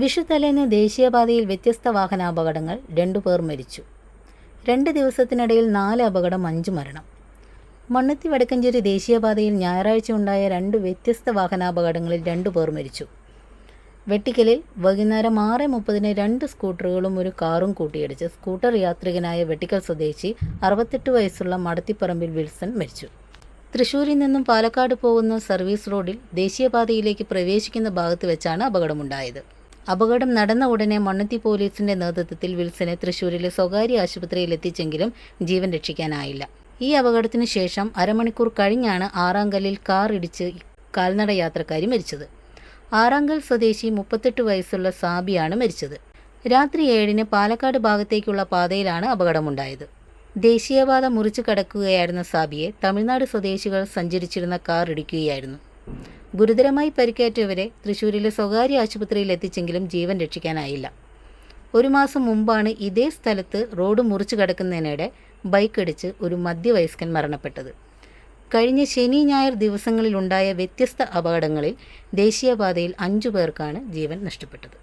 വിഷുത്തലേന്ന് ദേശീയപാതയിൽ വ്യത്യസ്ത വാഹനാപകടങ്ങൾ രണ്ടുപേർ മരിച്ചു. രണ്ട് ദിവസത്തിനിടയിൽ നാല് അപകടം അഞ്ച് മരണം. മണ്ണത്തി വടക്കഞ്ചേരി ദേശീയപാതയിൽ ഞായറാഴ്ച ഉണ്ടായ രണ്ട് വ്യത്യസ്ത വാഹനാപകടങ്ങളിൽ രണ്ടു പേർ മരിച്ചു. വെട്ടിക്കലിൽ വൈകുന്നേരം ആറ് മുപ്പതിന് രണ്ട് സ്കൂട്ടറുകളും ഒരു കാറും കൂട്ടിയിടിച്ച് സ്കൂട്ടർ യാത്രികനായ വെട്ടിക്കൽ സ്വദേശി അറുപത്തെട്ട് വയസ്സുള്ള മടത്തിപ്പറമ്പിൽ വിൽസൺ മരിച്ചു. തൃശൂരിൽ നിന്നും പാലക്കാട് പോകുന്ന സർവീസ് റോഡിൽ ദേശീയപാതയിലേക്ക് പ്രവേശിക്കുന്ന ഭാഗത്ത് വെച്ചാണ് അപകടമുണ്ടായത്. അപകടം നടന്ന ഉടനെ മണ്ണത്തി പോലീസിന്റെ നേതൃത്വത്തിൽ വിൽസനെ തൃശൂരിലെ സ്വകാര്യ ആശുപത്രിയിൽ എത്തിച്ചെങ്കിലും ജീവൻ രക്ഷിക്കാനായില്ല. ഈ അപകടത്തിന് ശേഷം അരമണിക്കൂർ കഴിഞ്ഞാണ് ആറാങ്കല്ലിൽ കാർ ഇടിച്ച് കാൽനട യാത്രക്കാരി മരിച്ചത്. ആറാങ്കൽ സ്വദേശി മുപ്പത്തെട്ട് വയസ്സുള്ള സാബിയാണ് മരിച്ചത്. രാത്രി ഏഴിന് പാലക്കാട് ഭാഗത്തേക്കുള്ള പാതയിലാണ് അപകടമുണ്ടായത്. ദേശീയപാത മുറിച്ചു കടക്കുകയായിരുന്ന സാബിയെ തമിഴ്നാട് സ്വദേശികൾ സഞ്ചരിച്ചിരുന്ന കാർ ഇടിക്കുകയായിരുന്നു. ഗുരുതരമായി പരിക്കേറ്റവരെ തൃശൂരിലെ സ്വകാര്യ ആശുപത്രിയിൽ എത്തിച്ചെങ്കിലും ജീവൻ രക്ഷിക്കാനായില്ല. ഒരു മാസം മുമ്പാണ് ഇതേ സ്ഥലത്ത് റോഡ് മുറിച്ചു കടക്കുന്നതിനിടെ ബൈക്കിടിച്ച് ഒരു മധ്യവയസ്കൻ മരണപ്പെട്ടത്. കഴിഞ്ഞ ശനി ഞായർ ദിവസങ്ങളിലുണ്ടായ വ്യത്യസ്ത അപകടങ്ങളിൽ ദേശീയപാതയിൽ അഞ്ചു പേർക്കാണ് ജീവൻ നഷ്ടപ്പെട്ടത്.